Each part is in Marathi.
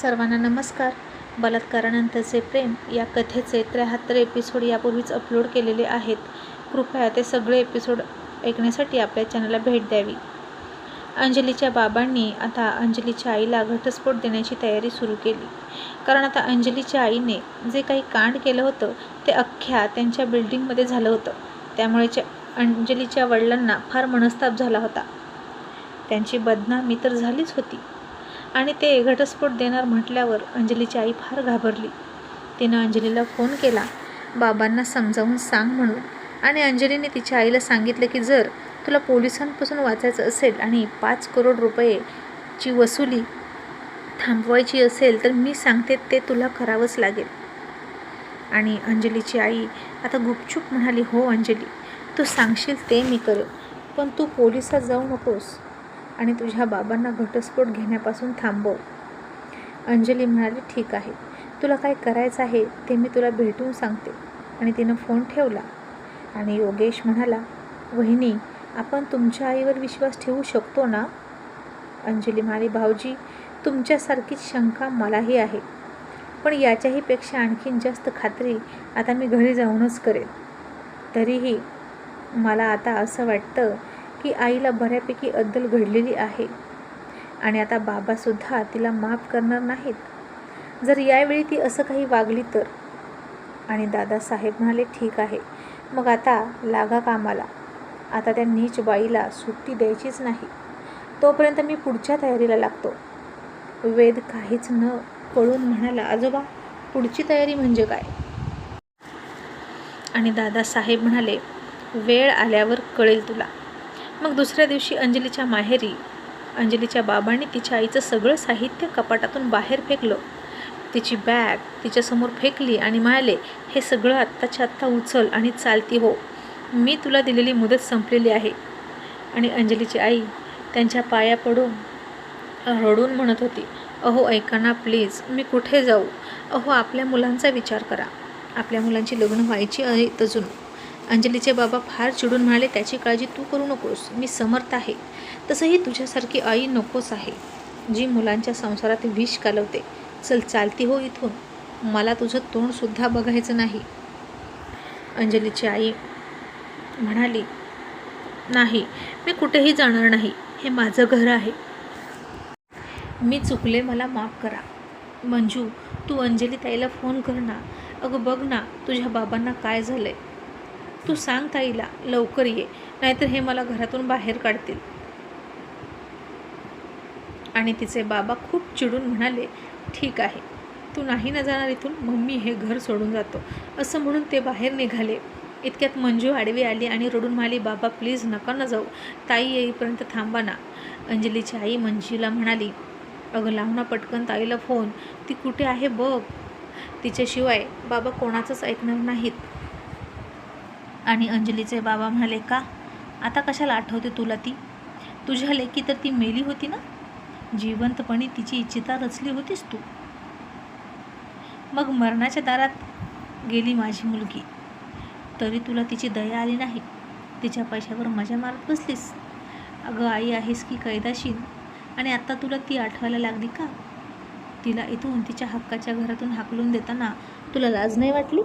सर्वांना नमस्कार. बलात्कारानंतरचे प्रेम या कथेचे त्र्याहत्तर एपिसोड यापूर्वीच अपलोड केलेले आहेत. कृपया ते सगळे एपिसोड ऐकण्यासाठी आपल्या चॅनलला भेट द्यावी. अंजलीच्या बाबांनी आता अंजलीच्या आईला घटस्फोट देण्याची तयारी सुरू केली. कारण आता अंजलीच्या आईने जे काही कांड केलं होतं ते अख्ख्या त्यांच्या बिल्डिंगमध्ये झालं होतं. त्यामुळे च्या- अंजलीच्या वडिलांना फार मनस्ताप झाला होता. त्यांची बदनामी तर झालीच होती. आणि ते घटस्फोट देणार म्हटल्यावर अंजलीची आई फार घाबरली. तिनं अंजलीला फोन केला. बाबांना समजावून सांग म्हणून. आणि अंजलीने तिच्या आईला सांगितलं की जर तुला पोलिसांपासून वाचायचं असेल आणि पाच करोड रुपयेची वसुली थांबवायची असेल तर मी सांगते ते तुला करावंच लागेल. आणि अंजलीची आई आता गुपचूप म्हणाली हो अंजली तू सांगशील ते मी करेन. पण तू पोलिसात जाऊ नकोस. आणि तुझ्या बाबांना घटस्फोट घेण्यापासून थांबव. अंजली म्हणाली ठीक आहे. तुला काय करायचं आहे ते मी तुला भेटून सांगते. आणि तिनं फोन ठेवला. आणि योगेश म्हणाला वहिनी आपण तुमच्या आईवर विश्वास ठेवू शकतो ना? अंजली म्हणाली भाऊजी तुमच्यासारखीच शंका मलाही आहे. पण याच्याही पेक्षा आणखीन जास्त खात्री आता मी घरी जाऊनच करेन. तरीही मला आता असं वाटतं की आईला बऱ्यापैकी अद्दल घडलेली आहे. आणि आता बाबासुद्धा तिला माफ करणार नाहीत. जर यावेळी ती असं काही वागली तर. आणि दादासाहेब म्हणाले ठीक आहे. मग आता लागा कामाला. आता त्या नीच बाईला सुट्टी द्यायचीच नाही. तोपर्यंत मी पुढच्या तयारीला लागतो. वेद काहीच न कळून म्हणाला आजोबा पुढची तयारी म्हणजे काय? आणि दादासाहेब म्हणाले वेळ आल्यावर कळेल तुला. मग दुसऱ्या दिवशी अंजलीच्या माहेरी अंजलीच्या बाबांनी तिच्या आईचं सगळं साहित्य कपाटातून बाहेर फेकलं. तिची बॅग तिच्यासमोर फेकली आणि म्हणाले हे सगळं आत्ताच्या आत्ता उचल आणि चालती हो. मी तुला दिलेली मुदत संपलेली आहे. आणि अंजलीची आई त्यांच्या पाया पडून रडून म्हणत होती अहो ऐका ना प्लीज मी कुठे जाऊ? अहो आपल्या मुलांचा विचार करा. आपल्या मुलांची लग्न व्हायची आहेत अजून. अंजलीचे बाबा फार चिडून म्हणाले त्याची काळजी तू करू नकोस मी समर्थ आहे. तसंही तुझ्यासारखी आई नकोस आहे जी मुलांच्या संसारात विष कालवते. चल चालती हो इथून. मला तुझं तोंडसुद्धा बघायचं नाही. अंजलीची आई म्हणाली नाही मी कुठेही जाणार नाही. हे माझं घर आहे. मी चुकले मला माफ करा. मंजू तू अंजली ताईला फोन कर ना. अगं बघ ना तुझ्या बाबांना काय झालं आहे तू सांग ताईला लवकर ये नाहीतर हे मला घरातून बाहेर काढतील. आणि तिचे बाबा खूप चिडून म्हणाले ठीक आहे तू नाही ना जाणार इथून मम्मी हे घर सोडून जातो. असं म्हणून ते बाहेर निघाले. इतक्यात मंजू आडवी आली आणि रडून म्हणाली बाबा प्लीज नका ना जाऊ ताई येईपर्यंत थांबा ना. अंजलीची आई मंजूला म्हणाली अगं लाव ना पटकन ताईला फोन ती कुठे आहे बघ. तिच्याशिवाय बाबा कोणाचंच ऐकणार नाहीत. आणि अंजलीचे बाबा म्हणाले का? आता कशाला आठवते तुला ती? तुझ्या लेकी तर ती मेली होती ना? जिवंतपणी तिची इच्छिता रचली होतीस तू. मग मरणाच्या दारात गेली माझी मुलगी. तरी तुला तिची दया आली नाही. तिच्या पैशावर मजा मारत बसलीस. अगं आई आहेस की कैदाशील आणि आत्ता तुला ती आठवायला लागली का? तिला इथून तिच्या हक्काच्या घरातून हाकलून देताना तुला लाज नाही वाटली?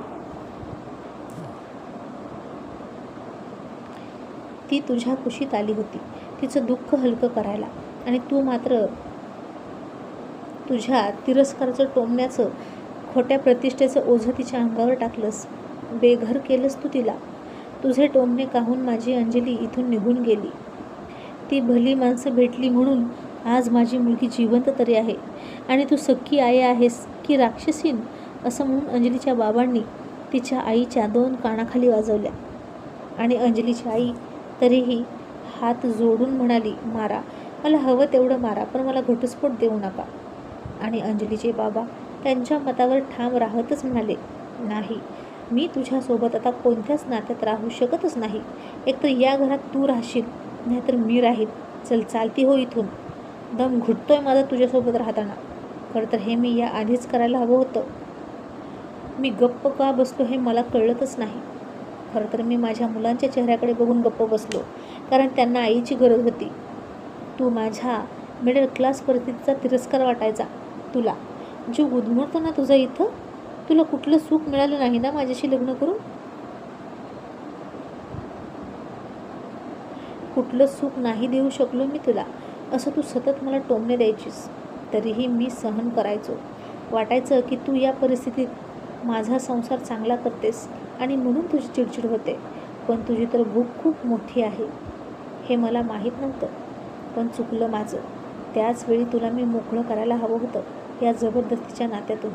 ती तुझ्या कुशीत आली होती. तिचं दुःख हलकं करायला. आणि तू मात्र तुझ्या तिरस्काराचं टोमण्याचं खोट्या प्रतिष्ठेचं ओझं तिच्या अंगावर टाकलंस. बेघर केलंस तू तिला. तुझे टोमणे काहून माझी अंजली इथून निघून गेली? ती भली माणसं भेटली म्हणून आज माझी मुलगी जिवंत तरी आहे. आणि तू सख्खी आई आहेस की राक्षसीन? असं म्हणून अंजलीच्या बाबांनी तिच्या आईच्या दोन कानाखाली वाजवल्या. आणि अंजलीची आई तरीही हात जोडून म्हणाली मारा मला हवं तेवढं मारा पण मला घटस्फोट देऊ नका. आणि अंजलीचे बाबा त्यांच्या मतावर ठाम राहतच म्हणाले नाही मी तुझ्यासोबत आता कोणत्याच नात्यात राहू शकतच नाही. एकतर या घरात तू राहशील नाहीतर मी राहील. चल चालती हो इथून. दम घुटतोय माझा तुझ्यासोबत राहताना. खरं तर हे मी या आधीच करायला हवं होतं. मी गप्प का बसलो हे मला कळलंच नाही. खरं तर मी माझ्या मुलांच्या चेहऱ्याकडे बघून गप्प बसलो कारण त्यांना आईची गरज होती. तू माझ्या मिडल क्लास परिस्थितीचा तिरस्कार वाटायचा तुला. जीव गुदमरतो ना तुझं इथं? तुला कुठलं सुख मिळालं नाही ना माझ्याशी लग्न करून? कुठलं सुख नाही देऊ शकलो मी तुला असं तू सतत मला टोमणे द्यायचीस. तरीही मी सहन करायचो. वाटायचं की तू या परिस्थितीत माझा संसार चांगला करतेस. आणि म्हणून तुझी चिडचिड होते. पण तुझी तर भूक खूप मोठी आहे. हे मला माहीत नव्हतं. पण चुकलं माझं. त्याच वेळी तुला मी मोकळं करायला हवं होतं या जबरदस्तीच्या नात्यातून.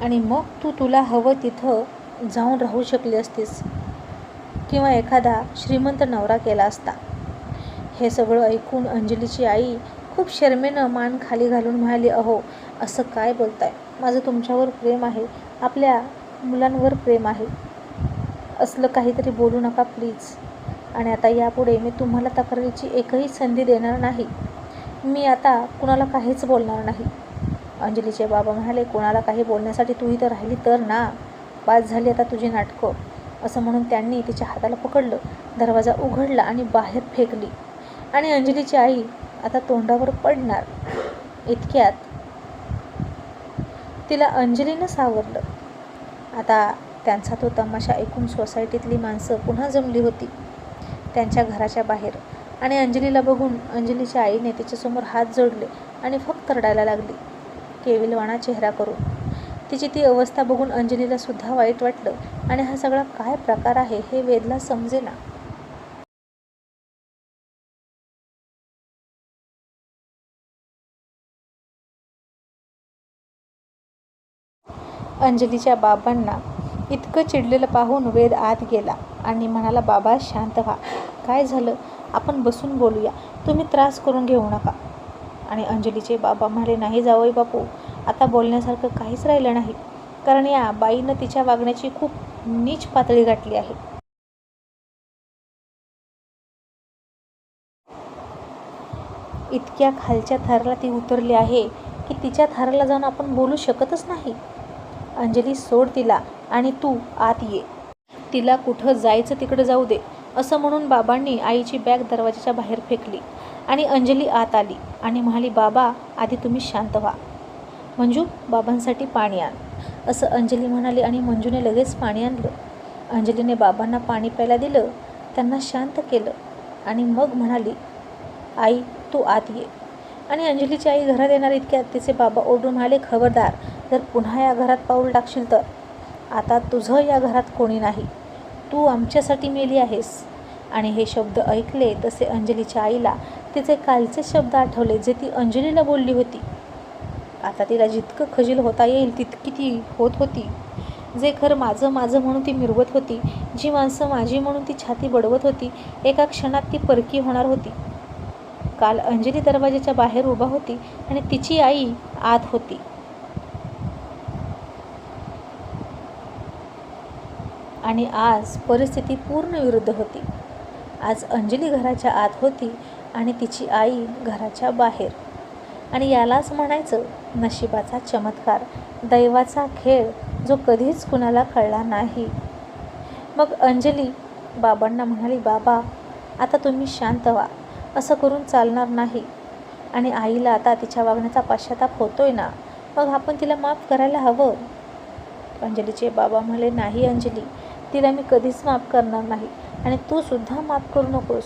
आणि मग तू तुला हवं तिथं जाऊन राहू शकली असतीस. किंवा एखादा श्रीमंत नवरा केला असता. हे सगळं ऐकून अंजलीची आई खूप शर्मेनं मान खाली घालून म्हणाली अहो असं काय बोलताय? माझं तुमच्यावर प्रेम आहे. आपल्या मुलांवर प्रेम आहे. असलं काहीतरी बोलू नका प्लीज. आणि आता यापुढे मी तुम्हाला तक्रारीची एकही संधी देणार नाही. मी आता कुणाला काहीच बोलणार नाही. अंजलीचे बाबा म्हणाले कोणाला काही बोलण्यासाठी तू इथं राहिली तर ना. बाद झाली आता तुझी नाटकं. असं म्हणून त्यांनी तिच्या हाताला पकडलं. दरवाजा उघडला आणि बाहेर फेकली. आणि अंजलीची आई आता तोंडावर पडणार. इतक्यात तिला अंजलीनं सावरलं. आता त्यांचा तो तमाशा ऐकून सोसायटीतली माणसं पुन्हा जमली होती. त्यांच्या घराच्या बाहेर. आणि अंजलीला बघून अंजलीच्या आईने तिच्यासमोर हात जोडले आणि फक्त रडायला लागली. केविलवाणा चेहरा करून. तिची ती अवस्था बघून अंजलीला सुद्धा वाईट वाटलं. आणि हा सगळा काय प्रकार आहे हे वेदला समजेना. अंजलीच्या बाबांना इतकं चिडलेलं पाहून वेद आत गेला आणि म्हणाला बाबा शांत व्हा. काय झालं? आपण बसून बोलूया. तुम्ही त्रास करून घेऊ नका. आणि अंजलीचे बाबा म्हणाले नाही जावई बापू आता बोलण्यासारखं काहीच राहिलं नाही. कारण या बाईनं तिच्या वागण्याची खूप नीच पातळी गाठली आहे. इतक्या खालच्या थराला ती उतरली आहे की तिच्या थराला जाऊन आपण बोलू शकतच नाही. अंजली सोड तिला आणि तू आत ये. तिला कुठं जायचं तिकडं जाऊ दे असं म्हणून बाबांनी आईची बॅग दरवाजाच्या बाहेर फेकली आणि अंजली आत आली आणि म्हणाली बाबा आधी तुम्ही शांत व्हा. मंजू बाबांसाठी पाणी आण. असं अंजली म्हणाली आणि मंजूने लगेच पाणी आणलं. अंजलीने बाबांना पाणी प्यायला दिलं त्यांना शांत केलं आणि मग म्हणाली आई तू आत ये. आणि अंजलीची आई घरात येणार इतक्यात तिचे बाबा ओरडून म्हणाले खबरदार जर पुन्हा या घरात पाऊल टाकशील तर? आता तुझं या घरात कोणी नाही. तू आमच्यासाठी मेली आहेस. आणि हे शब्द ऐकले तसे अंजलीच्या आईला तिचे कालचे शब्द आठवले जे ती अंजलीला बोलली होती. आता तिला जितकं खजील होता येईल तितकी ती होत होती. जे खरं माझं माझं म्हणून ती मिरवत होती जी माणसं माझी म्हणून ती छाती बडवत होती एका क्षणात ती परकी होणार होती. काल अंजली दरवाजाच्या बाहेर उभा होती आणि तिची आई आत होती. आणि आज परिस्थिती पूर्ण विरुद्ध होती. आज अंजली घराच्या आत होती आणि तिची आई घराच्या बाहेर. आणि यालाच म्हणायचं नशिबाचा चमत्कार दैवाचा खेळ जो कधीच कुणाला कळला नाही. मग अंजली बाबांना म्हणाली बाबा आता तुम्ही शांत व्हा. असं करून चालणार नाही. आणि आईला आता तिच्या वागण्याचा पश्चाताप होतोय ना मग आपण तिला माफ करायला हवं. अंजलीचे बाबा म्हणाले नाही अंजली तिला मी कधीच माफ करणार नाही आणि तू सुद्धा माफ करू नकोस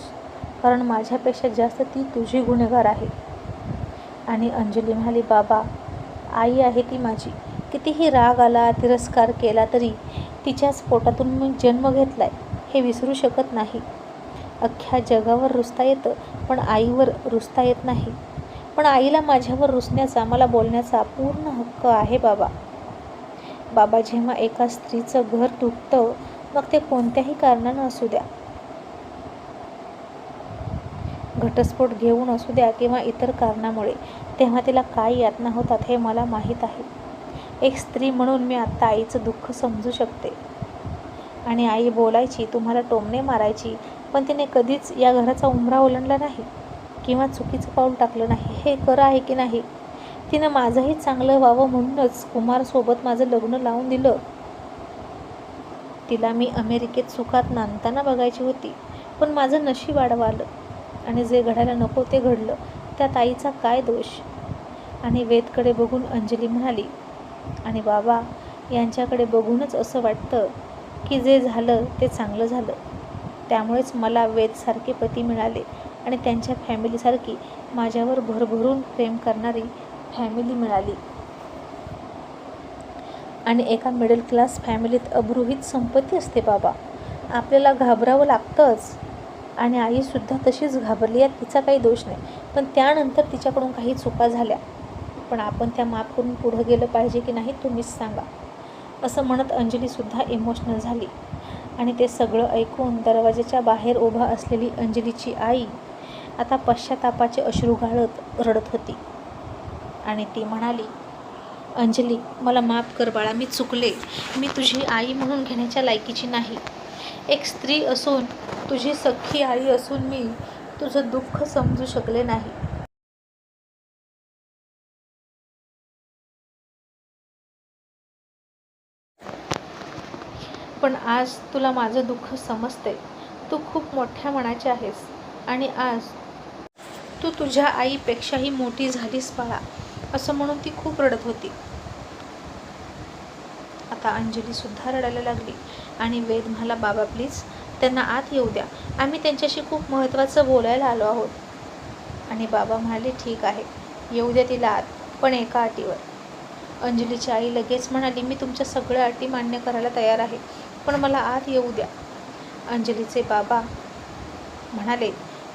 कारण माझ्यापेक्षा जास्त ती तुझी गुन्हेगार आहे. आणि अंजली म्हणाली बाबा आई आहे ती माझी. कितीही राग आला तिरस्कार केला तरी तिच्याच पोटातून मी जन्म घेतला आहे हे विसरू शकत नाही. अख्ख्या जगावर रुसता येतं पण आईवर रुसता येत नाही. पण आईला माझ्यावर रुसण्याचा मला बोलण्याचा पूर्ण हक्क आहे बाबा. बाबा जेव्हा एका स्त्रीचं घर तुटतं मग ते कोणत्याही कारणानं असू द्या. घटस्फोट घेऊन असू द्या किंवा इतर कारणामुळे तेव्हा तिला काय यातना होतात हे मला माहीत आहे. एक स्त्री म्हणून मी आत्ता आईचं दुःख समजू शकते. आणि आई बोलायची तुम्हाला टोमणे मारायची पण तिने कधीच या घराचा उंबरा ओलांडला नाही किंवा चुकीचं पाऊल टाकलं नाही. हे खरं आहे की नाही? तिनं माझंही चांगलं व्हावं म्हणूनच कुमारसोबत माझं लग्न लावून दिलं. तिला मी अमेरिकेत सुखात नांदताना बघायची होती पण माझं नशीब वाढवालं आलं आणि जे घडायला नको ते घडलं त्यात आईचा काय दोष? आणि वेदकडे बघून अंजली म्हणाली आणि बाबा यांच्याकडे बघूनच असं वाटतं की जे झालं ते चांगलं झालं. त्यामुळेच मला वेदसारखे पती मिळाले आणि त्यांच्या फॅमिलीसारखी माझ्यावर भरभरून प्रेम करणारी फॅमिली मिळाली. आणि एका मिडल क्लास फॅमिलीत अब्रुहित संपत्ती असते बाबा. आपल्याला घाबरावं लागतंच. आणि आईसुद्धा तशीच घाबरली यात तिचा काही दोष नाही. पण त्यानंतर तिच्याकडून काही चुका झाल्या. पण आपण त्या माफ करून पुढं गेलं पाहिजे की नाही तुम्हीच सांगा. असं म्हणत अंजलीसुद्धा इमोशनल झाली. आणि ते सगळं ऐकून दरवाजाच्या बाहेर उभा असलेली अंजलीची आई आता पश्चातापाचे अश्रू गाळत रडत होती. आणि ती म्हणाली अंजली मला माफ कर बाळा मी चुकले. मी तुझी आई म्हणून घेण्याच्या लायकीची नाही. एक स्त्री असून तुझी सख्खी आई असून मी तुझं दुःख समजू शकले नाही. पण आज तुला माझं दुःख समजते तू खूप मोठ्या मनाची आहेस. आणि आज तू तुझ्या आईपेक्षाही मोठी झालीस बाळा असं म्हणून ती खूप रडत होती. आता अंजलीसुद्धा रडायला लागली आणि वेद म्हणाला बाबा प्लीज त्यांना आत येऊ द्या. आम्ही त्यांच्याशी खूप महत्त्वाचं बोलायला आलो आहोत. आणि बाबा म्हणाले ठीक आहे येऊ द्या तिला आत पण एका अटीवर. अंजलीची आई लगेच म्हणाली मी तुमच्या सगळ्या अटी मान्य करायला तयार आहे. पण मला आत येऊ द्या. अंजलीचे बाबा म्हणाले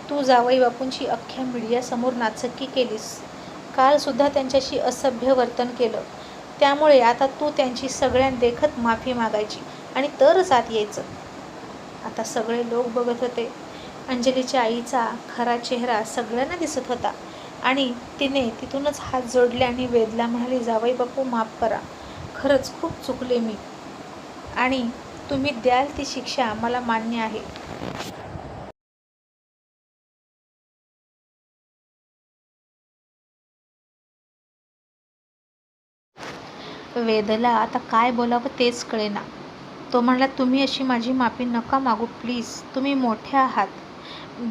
तू जावई बापूंची अख्ख्या मीडियासमोर नाचक्की केलीस. कालसुद्धा त्यांच्याशी असभ्य वर्तन केलं. त्यामुळे आता तू त्यांची सगळ्यां देखत माफी मागायची आणि तरच आत यायचं. आता सगळे लोक बघत होते. अंजलीच्या आईचा खरा चेहरा सगळ्यांना दिसत होता आणि तिने तिथूनच हात जोडले आणि वेदला म्हणाली जावई बापू माफ करा. खरंच खूप चुकले मी. आणि तुम्ही द्याल ती शिक्षा मला मान्य आहे. वेदला आता काय बोलावं तेच कळेना. तो म्हणला तुम्ही अशी माझी माफी नका मागू प्लीज तुम्ही मोठे आहात.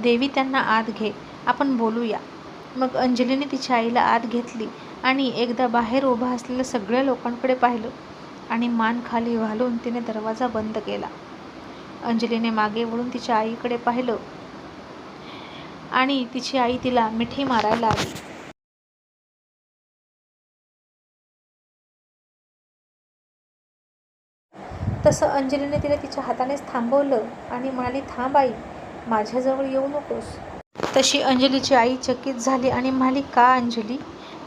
देवी त्यांना आत घे. आपण बोलूया. मग अंजलीने तिच्या आईला आत घेतली आणि एकदा बाहेर उभा असलेल्या सगळ्या लोकांकडे पाहिलं. आणि मान खाली घालून तिने दरवाजा बंद केला. अंजलीने मागे वळून तिच्या आईकडे पाहिलं आणि तिची आई तिला मिठी मारायला आली. तसं अंजलीने तिला तिच्या हातानेच थांबवलं आणि म्हणाली थांब आई माझ्याजवळ येऊ नकोस. तशी अंजलीची आई चकित झाली आणि म्हणाली का अंजली?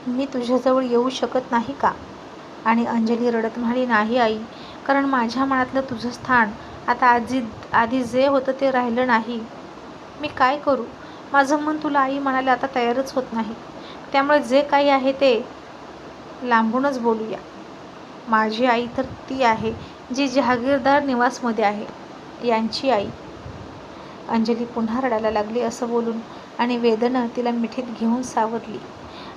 मी तुझ्याजवळ येऊ शकत नाही का? आणि अंजली रडत म्हणाली नाही आई कारण माझ्या मनातलं तुझं स्थान आता आजी आधी जे होतं ते राहिलं नाही. मी काय करू? माझं मन तुला आई म्हणाले आता तयारच होत नाही. त्यामुळे जे काही आहे ते लांबूनच बोलूया. माझी आई तर ती आहे जी जहागीरदार निवासमध्ये आहे यांची आई. अंजली पुन्हा रडायला लागली असं बोलून आणि वेदना तिला मिठीत घेऊन सावरली.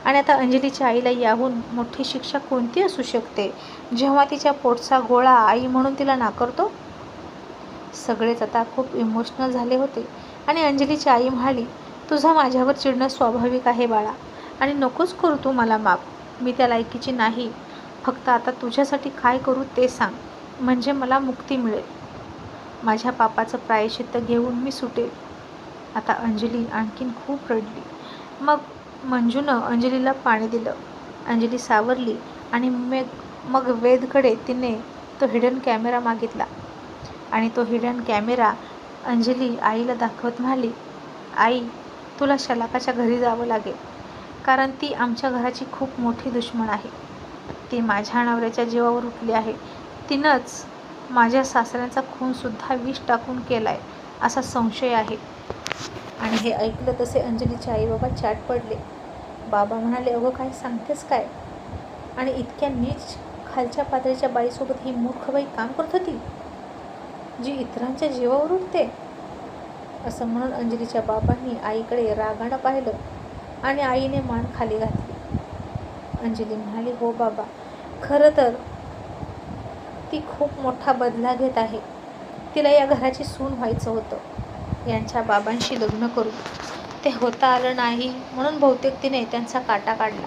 आणि आता अंजलीच्या आईला याहून मोठी शिक्षा कोणती असू शकते? जेव्हा तिच्या पोटचा गोळा आई म्हणून तिला नाकारतो? सगळेच आता खूप इमोशनल झाले होते. आणि अंजलीची आई म्हणाली तुझा माझ्यावर चिडणं स्वाभाविक आहे बाळा. आणि नकोच करू तू मला माफ. मी त्या लायकीची नाही. फक्त आता तुझ्यासाठी काय करू ते सांग. म्हणजे मला मुक्ती मिळेल. माझ्या पापाचं प्रायश्चित्त घेऊन मी सुटेल. आता अंजली आणखीन खूप रडली. मग मंजूनं अंजलीला पाणी दिलं. अंजली सावरली आणि मग मग वेदकडे तिने तो हिडन कॅमेरा मागितला. आणि तो हिडन कॅमेरा अंजली आईला दाखवत म्हणाली आई तुला शलाकाच्या घरी जावं लागेल कारण ती आमच्या घराची खूप मोठी दुश्मन आहे. ती माझ्या नवऱ्याच्या जीवावर उठली आहे. तिनंच माझ्या सासऱ्यांचा खूनसुद्धा विष टाकून केला आहे असा संशय आहे. आणि हे ऐकलं तसे अंजलीचे आई बाबा चाट पडले. बाबा म्हणाले अगं काय सांगतेस काय? आणि इतक्या नीच खालच्या पातळीच्या बाईसोबत ही मूर्ख बाई काम करत होती जी इतरांच्या जीवावर उठते असं म्हणून अंजलीच्या बाबांनी आईकडे रागानं पाहिलं आणि आईने मान खाली घातली. अंजली म्हणाली हो बाबा खरं तर ती खूप मोठा बदला घेत आहे. तिला या घराची सून व्हायचं होतं. यांच्या बाबांशी लग्न करून ते होता आलं नाही म्हणून बहुतेक तिने त्यांचा काटा काढला.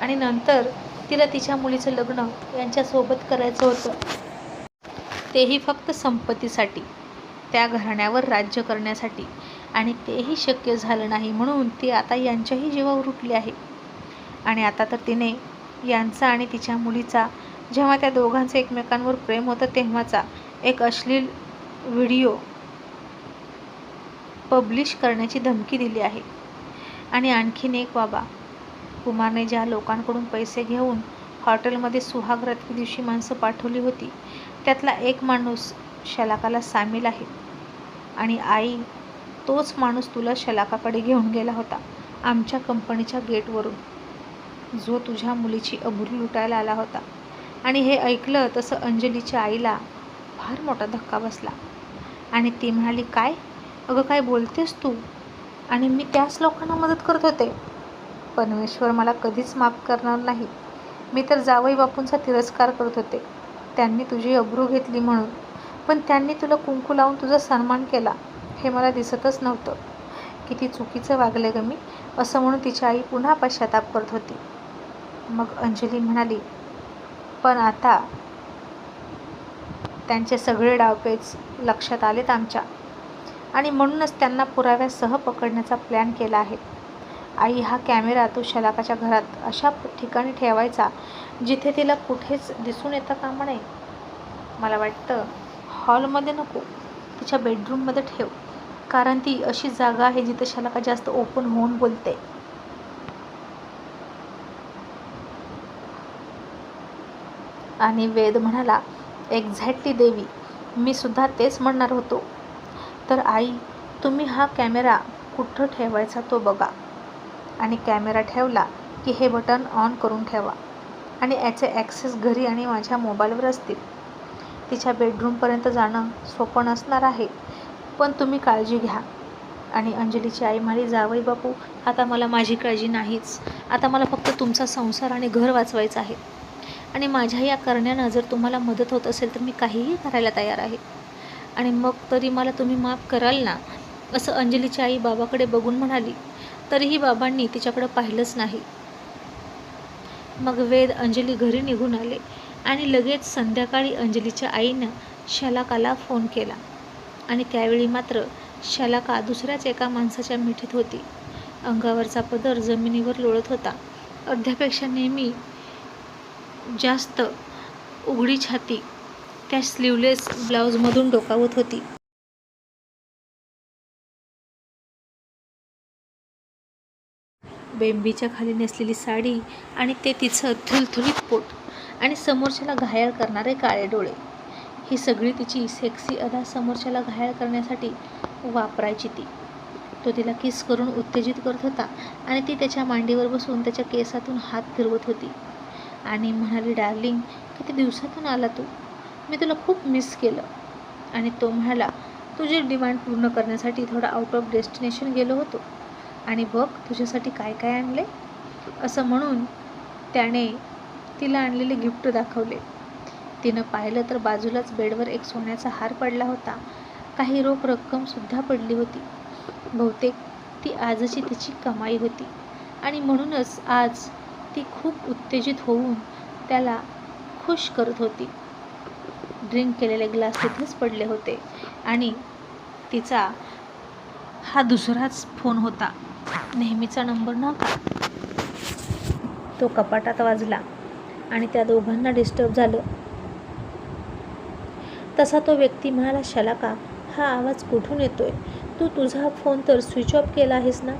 आणि नंतर तिला तिच्या मुलीचं लग्न यांच्यासोबत करायचं होतं. तेही फक्त संपत्तीसाठी त्या घराण्यावर राज्य करण्यासाठी. आणि तेही शक्य झालं नाही म्हणून ती आता यांच्याही जीवावर उठली आहे. आणि आता तर तिने यांचा आणि तिच्या मुलीचा जेव्हा त्या दोघांचं एकमेकांवर प्रेम होतं तेव्हाचा एक अश्लील व्हिडिओ पब्लिश करण्याची धमकी दिली आहे. आणि आणखीन एक बाबा कुमारने ज्या लोकांकडून पैसे घेऊन हॉटेलमध्ये सुहाग्रती दिवशी माणसं पाठवली होती त्यातला एक माणूस शलाकाला सामील आहे. आणि आई तोच माणूस तुला शलाकाकडे घेऊन गेला होता आमच्या कंपनीच्या गेटवरून. जो तुझ्या मुलीची अबुरी लुटायला आला होता. आणि हे ऐकलं तसं अंजलीच्या आईला फार मोठा धक्का बसला. आणि ती म्हणाली काय? अगं काय बोलतेस तू? आणि मी त्याच लोकांना मदत करत होते. परमेश्वर मला कधीच माफ करणार नाही. मी तर जावई बापूंचा तिरस्कार करत होते. त्यांनी तुझी अब्रू घेतली म्हणून. पण त्यांनी तुला कुंकू लावून तुझा सन्मान केला. हे मला दिसतच नव्हतं. किती चुकीचं वागले ग मी असं म्हणून तिची आई पुन्हा पश्चाताप करत होती. मग अंजली म्हणाली पण आता त्यांचे सगळे डावपेच लक्षात आलेत आमच्या. आणि म्हणूनच त्यांना पुराव्यासह पकडण्याचा प्लॅन केला आहे. आई हा कॅमेरा तो शलाकाच्या घरात अशा ठिकाणी ठेवायचा जिथे तिला कुठेच दिसून येतं कामा नये मला वाटतं हॉलमध्ये नको तिच्या बेडरूममध्ये ठेव कारण ती अशी जागा आहे जिथे शलाका जास्त ओपन होऊन बोलते. आणि वेद म्हणाला एक्झॅक्टली देवी मी सुद्धा तेच म्हणणार होतो. तर आई तुम्ही हा कॅमेरा कुठं ठेवायचा तो बघा. आणि कॅमेरा ठेवला की हे बटन ऑन करून ठेवा. आणि याचे ॲक्सेस घरी आणि माझ्या मोबाईलवर असतील. तिच्या बेडरूमपर्यंत जाणं सोपं नसणार आहे पण तुम्ही काळजी घ्या. आणि अंजलीची आई म्हणाली जावई बापू आता मला माझी काळजी नाहीच. आता मला फक्त तुमचा संसार आणि घर वाचवायचं आहे. आणि माझ्या या करण्यानं जर तुम्हाला मदत होत असेल तर मी काहीही करायला तयार आहे. आणि मग तरी मला तुम्ही माफ कराल ना? असं अंजलीची आई बाबाकडे बघून म्हणाली. तरीही बाबांनी तिच्याकडं पाहिलंच नाही. मग वेद अंजली घरी निघून आले आणि लगेच संध्याकाळी अंजलीच्या आईनं शलाकाला फोन केला. आणि त्यावेळी मात्र शलाका दुसऱ्याच एका माणसाच्या मिठीत होती. अंगावरचा पदर जमिनीवर लोळत होता. अर्ध्यापेक्षा नेहमी जास्त उघडी छाती त्या स्लीवलेस ब्लाऊजमधून डोकावत होती. बेंबीच्या खाली नेसलेली साडी आणि ते तिचं थुलथुलीत पोट आणि समोरच्याला घायाळ करणारे काळे डोळे. ही सगळी तिची सेक्सी अदा समोरच्याला घायाळ करण्यासाठी वापरायची ती. तो तिला किस करून उत्तेजित करत होता आणि ती त्याच्या मांडीवर बसून त्याच्या केसातून हात फिरवत होती. आणि म्हणाली डार्लिंग किती दिवसातून आला तू? मी तुला खूप मिस केलं. आणि तो म्हणाला तुझी डिमांड पूर्ण करण्यासाठी थोडा आउट ऑफ डेस्टिनेशन गेलो होतो. आणि बघ तुझ्यासाठी काय काय आणले असं म्हणून त्याने तिला आणलेले गिफ्ट दाखवले. तिनं पाहिलं तर बाजूलाच बेडवर एक सोन्याचा हार पडला होता. काही रोख रक्कमसुद्धा पडली होती. बहुतेक ती आजची तिची कमाई होती. आणि म्हणूनच आज ती खूप उत्तेजित होऊन त्याला खुश करत होती. ड्रिंक केलेले ग्लास तिथेच पडले होते. आणि तिचा हा दुसराच फोन होता. नेहमीचा नंबर नव्हता. तो कपाटात वाजला आणि त्या दोघांना डिस्टर्ब झालं. तसा तो व्यक्ती म्हणाला शलाका हा आवाज कुठून येतोय? तू तुझा फोन तर स्विच ऑफ केला आहेस ना?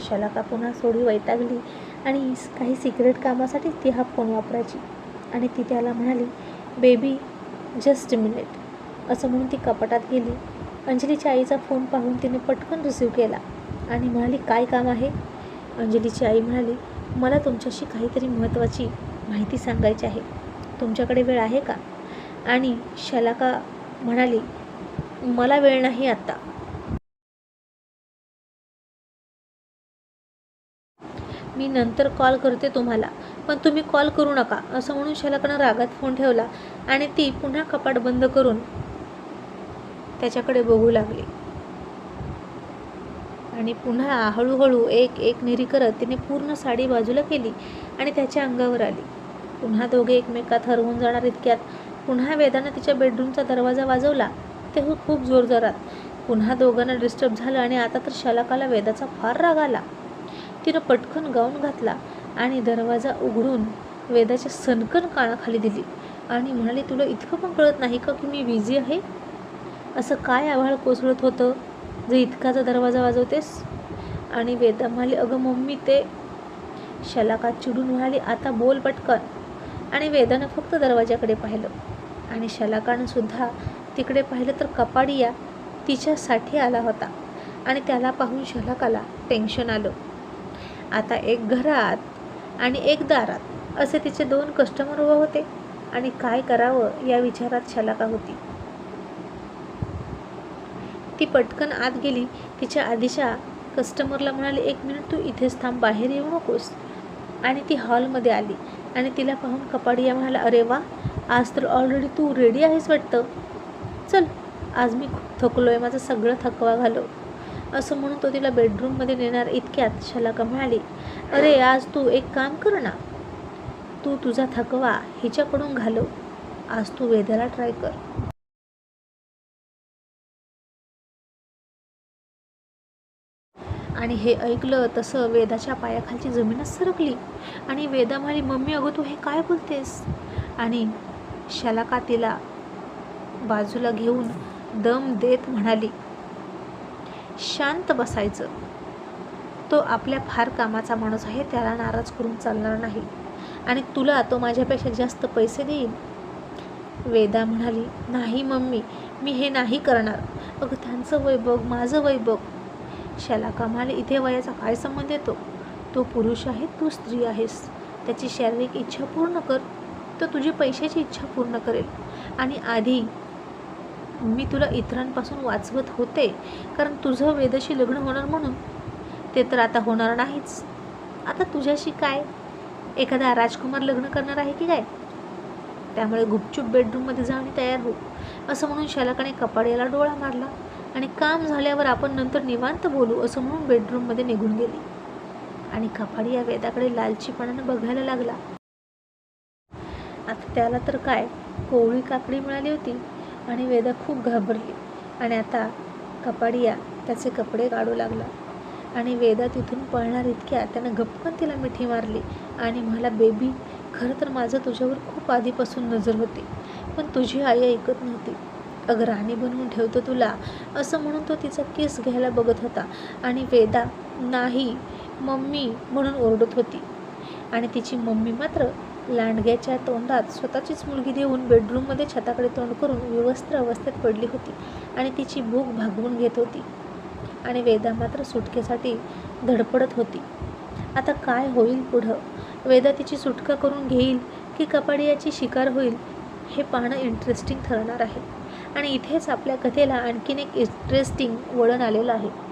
शलाका पुन्हा थोडी वैतागली आणि काही सिक्रेट कामासाठी ती हा फोन वापरायची. आणि ती त्याला म्हणाली बेबी जस्ट मिनिट असं म्हणून ती कपाटात गेली. अंजलीच्या आईचा फोन पाहून तिने पटकन रिसीव केला. आणि म्हणाली काय काम आहे? अंजलीची आई म्हणाली मला तुमच्याशी काहीतरी महत्त्वाची माहिती सांगायची आहे. तुमच्याकडे वेळ आहे का? आणि शलाका म्हणाली मला वेळ नाही आत्ता. मी नंतर कॉल करते तुम्हाला. पण तुम्ही कॉल करू नका असं म्हणून शलकनं रागात फोन ठेवला आणि ती पुन्हा कपाट बंद करून त्याच्याकडे बघू लागली. आणि पुन्हा हळूहळू एक एक निरी करत तिने पूर्ण साडी बाजूला केली आणि त्याच्या अंगावर आली. पुन्हा दोघे एकमेकात हरवून जाणार इतक्यात पुन्हा वेदानं तिच्या बेडरूमचा दरवाजा वाजवला ते हो- खूप जोरजोरात पुन्हा दोघांना डिस्टर्ब झालं आणि आता तर शलाकाला वेदाचा फार राग आला. तिनं पटकन गाऊन घातला आणि दरवाजा उघडून वेदाच्या सनकन कानाखाली दिली. आणि म्हणाली तुला इतकं पण कळत नाही का की मी बिझी आहे? असं काय आव्हाळ कोसळत होतं जे इतकाचा दरवाजा वाजवतेस? आणि वेदा म्हणाली अगं मम्मी ते शलाका चिडून म्हणाली आता बोल पटकन. आणि वेदानं फक्त दरवाजाकडे पाहिलं. आणि शलाकानं सुद्धा तिकडे पाहिलं तर कपाडिया तिच्यासाठी आला होता. आणि त्याला पाहून शलाकाला टेन्शन आलं. आता एक घरात आणि एक दारात असे तिचे दोन कस्टमर उभे होते. आणि काय करावं या विचारात शलाका होती. ती पटकन आत गेली. तिच्या आधीच्या कस्टमरला म्हणाली एक मिनिट तू इथेच थांब बाहेर येऊ नकोस. आणि ती हॉलमध्ये आली. आणि तिला पाहून कपाडिया म्हणाला अरे वा आज तर ऑलरेडी तू रेडी आहेस वाटतं. चल आज मी खूप थकलो आहे माझा सगळं थकवा घालव. असं म्हणून तो तिला बेडरूममध्ये नेणार इतक्यात शलाका म्हणाली. अरे आज तू एक काम कर ना. तू तुझा थकवा हिच्याकडून घालव. आज तू वेदाला ट्राय कर. आणि हे ऐकलं तसं वेदाच्या पायाखालची जमीनच सरकली. आणि वेदा म्हणाली मम्मी अगं तू हे काय बोलतेस? आणि शलाका तिला बाजूला घेऊन दम देत म्हणाली शांत बसायचं. तो आपल्या फार कामाचा माणूस आहे त्याला नाराज करून चालणार नाही. आणि तुला तो माझ्यापेक्षा जास्त पैसे देईल? वेदा म्हणाली नाही मम्मी मी हे नाही करणार. अगं त्यांचं वय बघ माझं वय बघ. शलाका म्हणाले इथे वयाचा काय संबंध येतो तो पुरुष आहे तू स्त्री आहेस. त्याची शारीरिक इच्छा पूर्ण कर. तो तुझी पैशाची इच्छा पूर्ण करेल. आणि आधी मी तुला इतरांपासून वाचवत होते कारण तुझं वेदाशी लग्न होणार म्हणून ते तर आता होणार नाहीच. आता तुझ्याशी काय? एखादा राजकुमार लग्न करणार आहे की काय? त्यामुळे गुपचूप बेडरूममध्ये जाणे तयार हो असं म्हणून शलाकाने कपाड्याला डोळा मारला आणि काम झाल्यावर आपण नंतर निवांत बोलू असं म्हणून बेडरूममध्ये निघून गेली. आणि कपाडी या वेदाकडे लालचीपणानं बघायला लागला. आता त्याला तर काय? कोवळी काकडी मिळाली होती आणि वेदा खूप घाबरली. आणि आता कपाडिया त्याचे कपडे काढू लागला. आणि वेदा तिथून पळणार इतक्या त्यानं गपकन तिला मिठी मारली. आणि मला बेबी खरं तर माझं तुझ्यावर खूप आधीपासून नजर होती पण तुझी आई ऐकत नव्हती. अगं राणी बनवून ठेवतो तुला असं म्हणून तो तिचा केस घ्यायला बघत होता. आणि वेदा नाही मम्मी म्हणून ओरडत होती. आणि तिची मम्मी मात्र लांडग्याच्या तोंडात स्वतःचीच मुलगी देऊन बेडरूममध्ये छताकडे तोंड करून विवस्त्र अवस्थेत पडली होती. आणि तिची भूक भागवून घेत होती. आणि वेदा मात्र सुटकेसाठी धडपडत होती. आता काय होईल पुढं? वेदा तिची सुटका करून घेईल की कपाडियाची शिकार होईल हे पाहणं इंटरेस्टिंग ठरणार आहे. आणि इथेच आपल्या कथेला आणखीन एक इंटरेस्टिंग वळण आलेलं आहे.